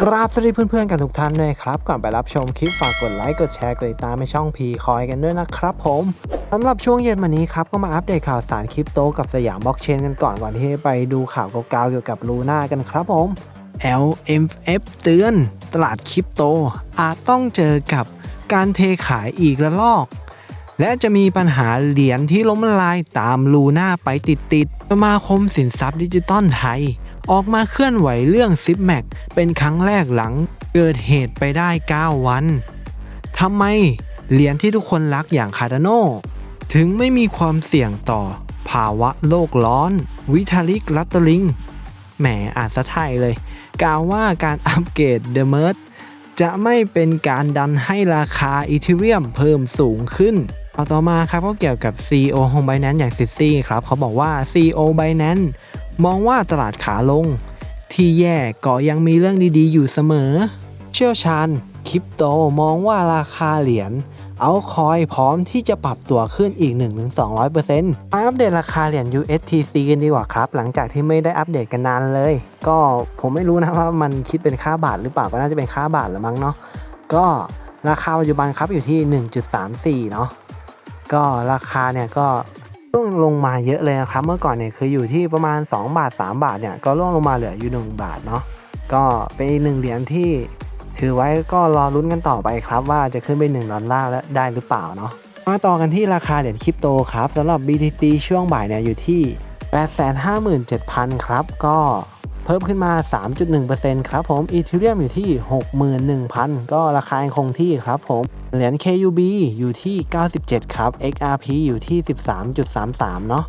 กราบสวัสดีเพื่อนๆกันทุกท่านด้วยครับ ก่อนไปรับชมคลิปฝากกดไลค์กดแชร์กดติดตามในช่องพีคอยกันด้วยนะครับผมสำหรับช่วงเย็นวันนี้ครับ ก็มาอัปเดตข่าวสารคริปโตกับสยามบล็อกเชนกันก่อนก่อนที่จะไปดูข่าวเก่าๆเกี่ยวกับลูน่ากันครับผม LMF เตือน ตลาดคริปโต อาจต้องเจอกับการเทขายอีกระลอก และจะมีปัญหาเหรียญที่ล้มละลายตามลูน่าไปติดๆสมาคมสินทรัพย์ดิจิตอลไทย ออกมาเคลื่อนไหวเรื่องซิปแม็กเป็นครั้งแรกหลังเกิดเหตุไปได้ 9 วันทำไมเหรียญที่ทุกคนรักอย่างคาร์ดาโนถึงไม่มีความเสี่ยงต่อ ภาวะโลกร้อน วิทาลิกลัตเตอริงแหมอ่านสะไทยเลย กล่าวว่าการอัปเกรดเดอะเมิร์จะไม่เป็นการดันให้ราคาอีเทเรียมเพิ่มสูงขึ้น เอาต่อมาครับก็เกี่ยวกับ CEO ของ Binance อย่างซิซี่ครับ เขาบอกว่า CEO Binance มองว่าตลาดขาลง ที่แย่ก็ยังมีเรื่องดีๆ อยู่เสมอ เชี่ยวชาญคริปโตมองว่าราคาเหรียญเอาคอยพร้อมที่จะปรับตัวขึ้นอีก 1-200%มาอัปเดตราคาเหรียญ USTC กันดีกว่าครับ หลังจากที่ไม่ได้อัปเดตกันนานเลย ก็ผมไม่รู้นะว่ามันคิดเป็นค่าบาทหรือเปล่าก็น่าจะเป็นค่าบาทหรือมั้งเนาะก็ราคาปัจจุบันครับอยู่ที่ 1.34 เนาะก็ราคาเนี่ยก็ ร่วงลงมาเยอะเลยนะครับ เมื่อก่อนเนี่ยเคยออยู่ที่ประมาณ 2 บาท 3 บาทเนี่ยก็ร่วงลงมาเหลืออยู่ 1 บาทเนาะก็เป็นอีกหนึ่งเหรียญที่ถือไว้ก็รอลุ้นกันต่อไปครับ ว่าจะขึ้นไป1ดอลลาร์แล้วได้หรือเปล่าเนาะมาต่อกันที่ราคาเหรียญคริปโตครับสำหรับ BTC ช่วงบ่ายเนี่ยอยู่ที่ 857,000 ครับ ก็ เพิ่มขึ้นมา 3.1%ครับผมอีเทเรียมอยู่ที่ 61,000 ก็ราคายังคงที่ครับผมเหรียญ KUB อยู่ที่ 97 ครับ XRP อยู่ที่ 13.33 เนาะ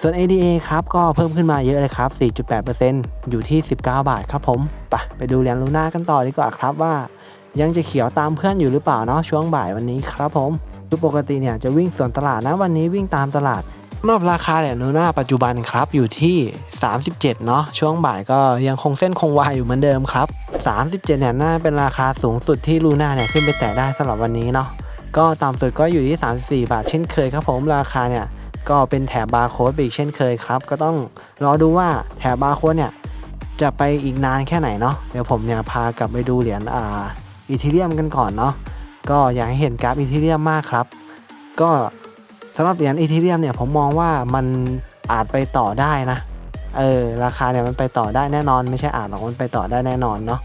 ส่วน ADA ครับ ก็เพิ่มขึ้นมาเยอะเลยครับ 4.8%อยู่ที่ 19 บาทครับผมไปไปดูเหรียญลูน่ากันต่อดีกว่าครับว่า ยังจะเขียวตามเพื่อนอยู่หรือเปล่าเนาะช่วงบ่ายวันนี้ครับผมคือปกติเนี่ยจะวิ่งสวนตลาดนะวันนี้วิ่งตามตลาดำหรับราคาเหรียญลูน่าปัจจุบันครับอยู่ที่ 37 เนาะช่วงบ่ายก็ยังคงเส้นคงวายอยู่เหมือนเดิมครับ 37เนี่ยน่าเป็นราคาสูงสุดที่ลูน่าเนี่ยขึ้นไปแตะได้สำหรับวันนี้เนาะก็ต่ำสุดก็อยู่ที่ 34 บาทเช่นเคยครับผมราคาเนี่ยก็เป็นแถบบาร์โค้ดไปอีกเช่นเคยครับ ก็ต้องรอดูว่าแถบบาร์โค้ดเนี่ยจะไปอีกนานแค่ไหนเนาะเดี๋ยวผมเนี่ยพากลับไปดูเหรียญอ่าอีทีเรียมกันก่อนเนาะก็อยากให้เห็นกราฟอีทีเรียมมากครับ ก็ สำหรับเหรียญอีทีเรียมเนี่ยผมมองว่ามันอาจไปต่อได้นะ เออราคาเนี่ยมันไปต่อได้แน่นอน ไม่ใช่อาจหรอกมันไปต่อได้แน่นอนเนาะ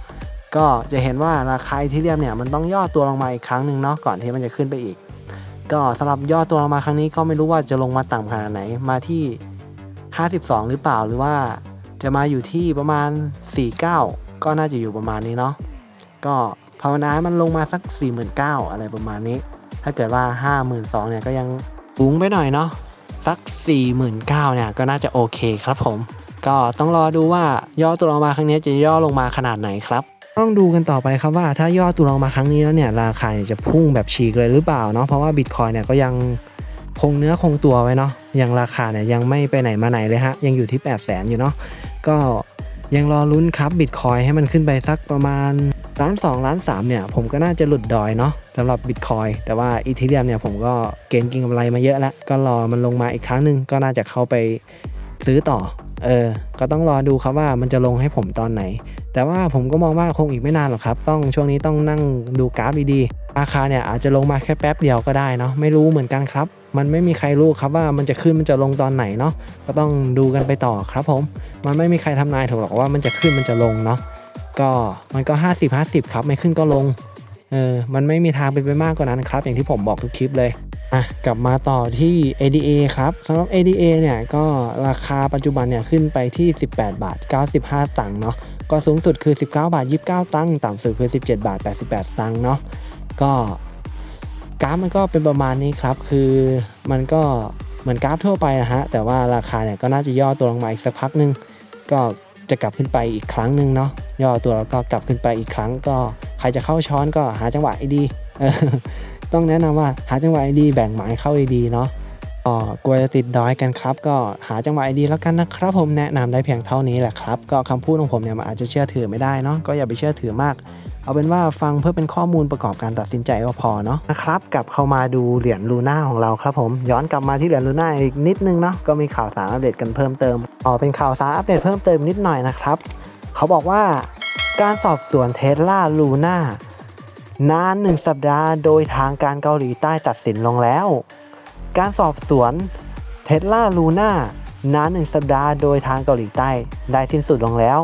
ก็จะเห็นว่าราคาอีทีเรียมเนี่ยมันต้องย่อตัวลงมาอีกครั้งหนึ่งเนาะก่อนที่มันจะขึ้นไปอีก ก็สำหรับย่อตัวลงมาครั้งนี้ก็ไม่รู้ว่าจะลงมาต่ำขนาดไหนมาที่ 52 หรือเปล่าหรือว่าจะมาอยู่ที่ประมาณ 49 ก็น่าจะอยู่ประมาณนี้เนาะก็ภาวนาให้มันลงมาสัก 49,000อะไรประมาณนี้ ถ้าเกิดว่า 52,000เนี่ยก็ยัง สูงไปหน่อยเนาะสัก 49,000เนี่ยก็น่าจะโอเคครับผม ก็ต้องรอดูว่าย่อตัวลงมาครั้งนี้จะย่อลงมาขนาดไหนครับ ต้องดูกันต่อไปครับว่าถ้าย่อตัวลงมาครั้งนี้แล้วเนี่ยราคาจะพุ่งแบบฉีกเลยหรือเปล่าเนาะเพราะว่าบิตคอยเนี่ยก็ยังคงเนื้อคงตัวไว้เนาะยังราคาเนี่ยยังไม่ไปไหนมาไหนเลยฮะยังอยู่ที่ 8 0 0 0 0 0อยู่เนาะก็ ยังรอลุ้นครับบิตคอยให้มันขึ้นไปสักประมาณล้าน2ล้าน3เนี่ยผมก็น่าจะหลุดดอยเนาะสำหรับบิตคอยแต่ว่าอีทีเรียมเนี่ยผมก็เกณฑ์กินกำไรมาเยอะแล้ว ก็รอมันลงมาอีกครั้งหนึ่งก็น่าจะเข้าไปซื้อต่อ เออ ก็ต้องรอดูครับว่ามันจะลงให้ผมตอนไหน แต่ว่าผมก็มองว่าคงอีกไม่นานหรอกครับ ต้องช่วงนี้ต้องนั่งดูกราฟดีๆ ราคาเนี่ยอาจจะลงมาแค่แป๊บเดียวก็ได้เนาะไม่รู้เหมือนกันครับ มันไม่มีใครรู้ครับว่ามันจะขึ้นมันจะลงตอนไหนเนาะก็ต้องดูกันไปต่อครับผม มันไม่มีใครทำนายถูกหรอกว่ามันจะขึ้นมันจะลงเนาะก็มันก็ 50 50 ครับไม่ขึ้นก็ลงเออมันไม่มีทางเป็นไปมากกว่านั้นครับ อย่างที่ผมบอกทุกคลิปเลยอะกลับมาต่อที่ ADA ครับสำหรับ ADA เนี่ยก็ราคาปัจจุบันเนี่ยขึ้นไปที่ 18 บาท 95 ตังค์เนาะก็สูงสุดคือ 19 บาท 29 ตังค์ต่ำสุดคือ 17 บาท 88 ตังค์เนาะ ก็กราฟมันก็เป็นประมาณนี้ครับ คือมันก็เหมือนกราฟทั่วไปนะฮะ แต่ว่าราคาเนี่ยก็น่าจะย่อตัวลงมาอีกสักพักหนึ่งก็จะกลับขึ้นไปอีกครั้งหนึ่งเนาะ ย่อตัวแล้วก็กลับขึ้นไปอีกครั้ง ก็ใครจะเข้าช้อนก็หาจังหวะดี ต้องแนะนำว่าหาจังหวะดีแบ่งหมายเข้าดีๆเนาะอ๋อกลัวจะติดดอยกันครับ ก็หาจังหวะดีแล้วกันนะครับผมแนะนำได้เพียงเท่านี้แหละครับ ก็คำพูดของผมเนี่ยมันอาจจะเชื่อถือไม่ได้เนาะ ก็อย่าไปเชื่อถือมาก เอาเป็นว่าฟังเพื่อเป็นข้อมูลประกอบการตัดสินใจก็พอเนาะนะครับกลับเข้ามาดูเหรียญลูน่าของเราครับผม ย้อนกลับมาที่เหรียญลูน่าอีกนิดนึงเนาะก็มีข่าวสารอัปเดตกันเพิ่มเติมอ๋อเป็นข่าวสารอัปเดตเพิ่มเติมนิดหน่อยนะครับ เขาบอกว่าการสอบสวนเทสลาลูน่านานหนึ่งสัปดาห์โดยทางการเกาหลีใต้ตัดสินลงแล้ว การสอบสวนเทสลาลูน่านานหนึ่งสัปดาห์โดยทางเกาหลีใต้ได้สิ้นสุดลงแล้ว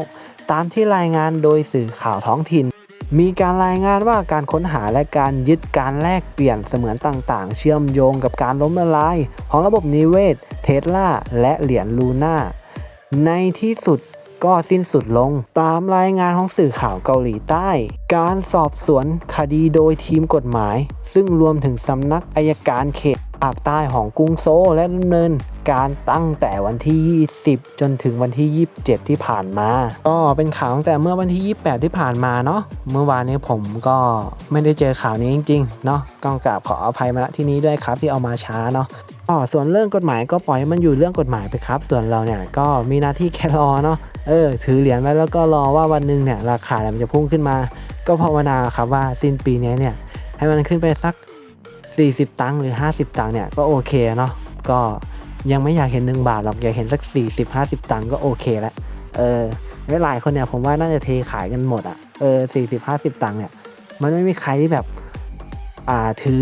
ตามที่รายงานโดยสื่อข่าวท้องถิ่น มีการรายงานว่าการค้นหาและการยึดการแลกเปลี่ยนเสมือนต่างๆ เชื่อมโยงกับการล้มละลาย ของระบบนิเวศ เทสลาและเหรียญลูน่า ในที่สุดก็สิ้นสุดลงตามรายงานของสื่อข่าวเกาหลีใต้ การสอบสวนคดีโดยทีมกฎหมาย ซึ่งรวมถึงสำนักอายการเขตภาคใต้ของกรุงโซลและดำเนิน การตั้งแต่วันที่ 20 จนถึงวันที่ 27 ที่ผ่านมา ก็เป็นข่าวตั้งแต่เมื่อวันที่ 28 ที่ผ่านมาเนาะ เมื่อวานนี้ผมก็ไม่ได้เจอข่าวนี้จริงๆ เนาะก็กราบขออภัยมาณที่นี้ด้วยครับที่เอามาช้าเนาะอ๋อส่วนเรื่องกฎหมายก็ปล่อยให้มันอยู่เรื่องกฎหมายไปครับ ส่วนเราเนี่ยก็มีหน้าที่แค่รอเนาะ เออ ถือเหรียญไว้แล้วก็รอว่าวันหนึ่งเนี่ยราคาเนี่ยมันจะพุ่งขึ้นมา ก็ภาวนาครับว่าสิ้นปีนี้เนี่ยให้มันขึ้นไปสัก 40 ตังค์หรือ 50 ตังค์เนี่ยก็โอเคเนาะก็ ยังไม่อยากเห็น1บาทหรอกอยากเห็นสัก40 50ตังค์ก็โอเคแล้วเออหลายคนเนี่ยผมว่าน่าจะเทขายกันหมดอะ่ะเออ40 50ตังค์เนี่ย มันไม่มีใครที่แบบ อ่าถือ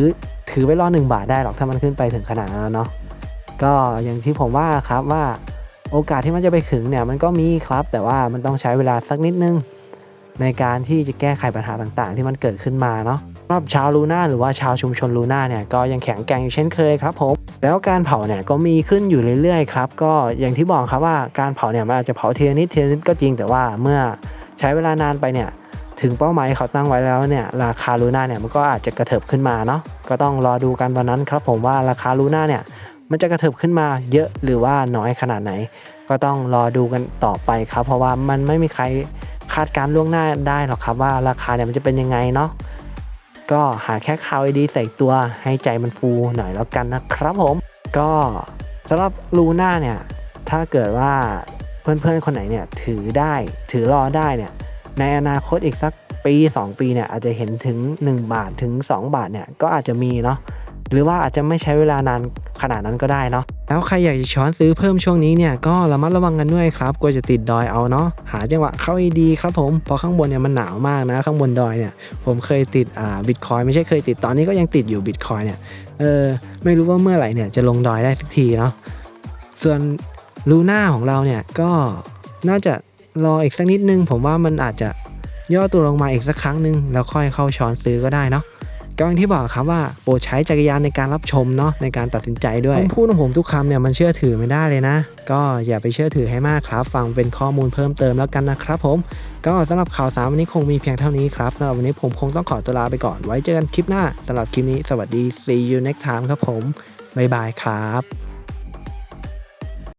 ถือไว้รอหนึ่งบาทได้หรอกถ้ามันขึ้นไปถึงขนาดนั้นเนาะก็อย่างที่ผมว่าครับว่าโอกาสที่มันจะไปถึงเนี่ยมันก็มีครับ แต่ว่ามันต้องใช้เวลาสักนิดนึง ในการที่จะแก้ไขปัญหาต่างๆ ที่มันเกิดขึ้นมาเนาะ สำหรับชาวลูน่าหรือว่าชาวชุมชนลูน่าเนี่ยก็ยังแข็งแกร่งอยู่เช่นเคยครับผมแล้วการเผาเนี่ยก็มีขึ้นอยู่เรื่อยๆครับก็อย่างที่บอกครับว่าการเผาเนี่ยมันอาจจะเผาเทียนิดเทียนิดก็จริงแต่ว่าเมื่อใช้เวลานานไปเนี่ยถึงเป้าหมายเขาตั้งไว้แล้วเนี่ยราคาลูน่าเนี่ยมันก็อาจจะกระเถิบขึ้นมาเนาะก็ต้องรอดูกันวันนั้นครับผมว่าราคาลูน่าเนี่ยมันจะกระเถิบขึ้นมาเยอะหรือว่าน้อยขนาดไหน ก็ต้องรอดูกันต่อไปครับ เพราะว่ามันไม่มีใครคาดการณ์ล่วงหน้าได้หรอกครับว่าราคาเนี่ยมันจะเป็นยังไงเนาะ ก็หาแค่ข่าวดีใส่ตัวให้ใจมันฟูหน่อยแล้วกันนะครับผม ก็สำหรับลูน่าเนี่ย ถ้าเกิดว่าเพื่อนๆคนไหนเนี่ยถือได้ถือรอได้เนี่ย ในอนาคตอีกสักปี 2 ปีเนี่ยอาจจะเห็นถึง 1 บาทถึง 2 บาทเนี่ยก็อาจจะมีเนาะหรือว่าอาจจะไม่ใช้เวลานานขนาดนั้นก็ได้เนาะ แล้วใครอยากจะช้อนซื้อเพิ่มช่วงนี้เนี่ยก็ระมัดระวังกันด้วยครับกลัวจะติดดอยเอาเนาะหาจังหวะเข้าดีครับผมเพราะข้างบนเนี่ยมันหนาวมากนะข้างบนดอยเนี่ยผมเคยติดอ่าบิตคอยไม่ใช่เคยติดตอนนี้ก็ยังติดอยู่บิตคอยเนี่ยเออไม่รู้ว่าเมื่อไหร่เนี่ยจะลงดอยได้สักทีเนาะส่วนลูน่าของเราเนี่ยก็น่าจะรออีกสักนิดนึง ผมว่ามันอาจจะย่อตัวลงมาอีกสักครั้งหนึ่งแล้วค่อยเข้าช้อนซื้อก็ได้เนาะ ก็อย่างที่บอกครับว่าโปรดใช้จักรยานในการรับชมเนาะในการตัดสินใจด้วยคำพูดของผมทุกคำเนี่ยมันเชื่อถือไม่ได้เลยนะ ก็อย่าไปเชื่อถือให้มากครับ ฟังเป็นข้อมูลเพิ่มเติมแล้วกันนะครับผม ก็สำหรับข่าวสารวันนี้คงมีเพียงเท่านี้ครับสำหรับวันนี้ผมคงต้องขอตัวลาไปก่อนไว้เจอกันคลิปหน้าสำหรับคลิปนี้สวัสดี see you next time ครับผมบ๊ายบายครับ